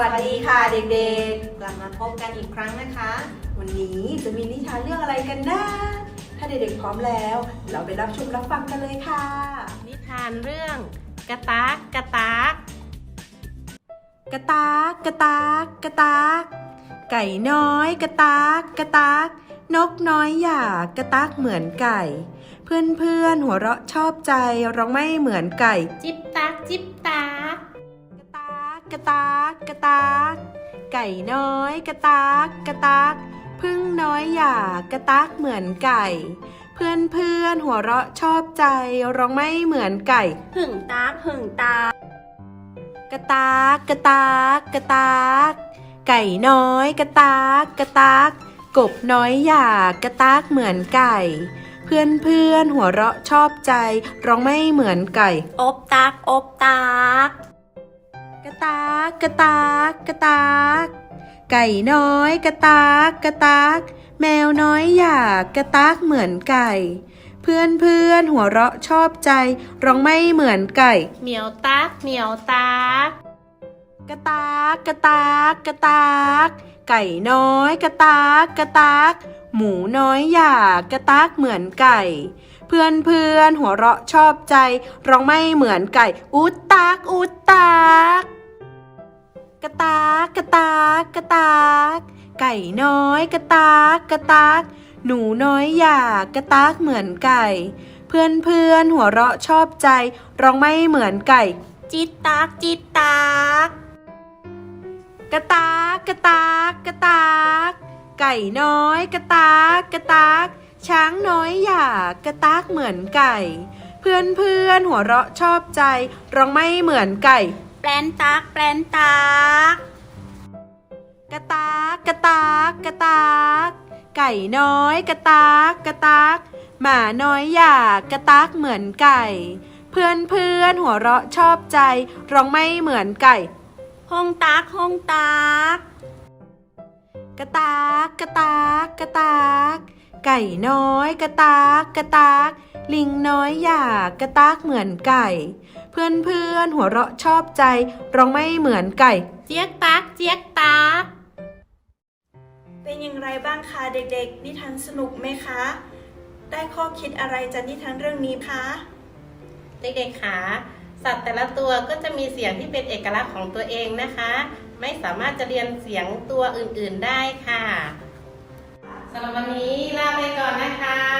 วัสดีค่ะเด็กๆ กลับมาพบกันอีกครั้งนะคะ วันนี้จะมีนิทานเรื่องอะไรกันนะ ถ้าเด็กๆพร้อมแล้ว เราไปรับชมรับฟังกันเลยค่ะ นิทานเรื่อง กระตากกระตากกระตากกระตากกระตากไก่น้อยกระตากกระตากนกน้อยอยากกระตากเหมือนไก่เพื่อนเพื่อนๆหัวเราะชอบใจร้องไม่เหมือนไก่ จิบตากจิบตาก กระตากกระตากกระตากไก่น้อยกระตากกระตากพึ่งน้อยอยากกระตากเหมือนไก่ เพื่อนเพื่อนๆหัวเราะชอบใจร้องไม่เหมือนไก่ หึ่งตากหึ่งตากกระตากกระตากกระตากไก่น้อยกระตากกระตากกบน้อยอยากกระตากเหมือนไก่ เพื่อนเพื่อนๆหัวเราะชอบใจร้องไม่เหมือนไก่ อบตากอบตากกระตา กกระตากกระตากไก่น้อยกระตากกระตากแมวน้อยอยากกระตากเหมือนไก่ เพื่อนเพื่อนๆหัวเราะชอบใจ ร้องไม่เหมือนไก่เหมียวตากเหมียวตากกระตากกระตากกระตากไก่น้อยกระตากกระตากหมูน้อยอยากกระตากเหมือนไก่ เพื่อนเพื่อนๆหัวเราะชอบใจ ร้องไม่เหมือนไก่ อุดตากอุดตาก กระตากกระตากกระตาก ไก่น้อยกระตากกระตาก หนูน้อยอยากกระตากเหมือนไก่ เพื่อนเพื่อนหัวเราะชอบใจร้องไม่เหมือนไก่ จิตตากจิตตากกระตากกระตากกระตาก ไก่น้อยกระตากกระตาก ช้างน้อยอยากกระตากเหมือนไก่ เพื่อนเพื่อนหัวเราะชอบใจร้องไม่เหมือนไก่ แปลนตากแปลนตากกระตากกระตากกระตากไก่น้อยกระตากกระตากหมาน้อยอยากกระตากเหมือนไก่ เพื่อนเพื่อนหัวเราะชอบใจร้องไม่เหมือนไก่ ห้องตากห้องตากกระตากกระตากกระตากไก่น้อยกระตากกระตาก ลิงน้อยอยากกระตากเหมือนไก่ เพื่อนเพื่อนๆหัวเราะชอบใจร้องไม่เหมือนไก่ เจี๊ยกตากเจี๊ยกตากเป็นอย่างไรบ้างคะเด็กๆ นิทานสนุกไหมคะ ได้ข้อคิดอะไรจากนิทานเรื่องนี้คะเด็กๆขาสัตว์แต่ละตัวก็จะมีเสียงที่เป็นเอกลักษณ์ของตัวเองนะคะ ไม่สามารถจะเรียนเสียงตัวอื่นๆได้ค่ะสำหรับวันนี้ลาไปก่อนนะ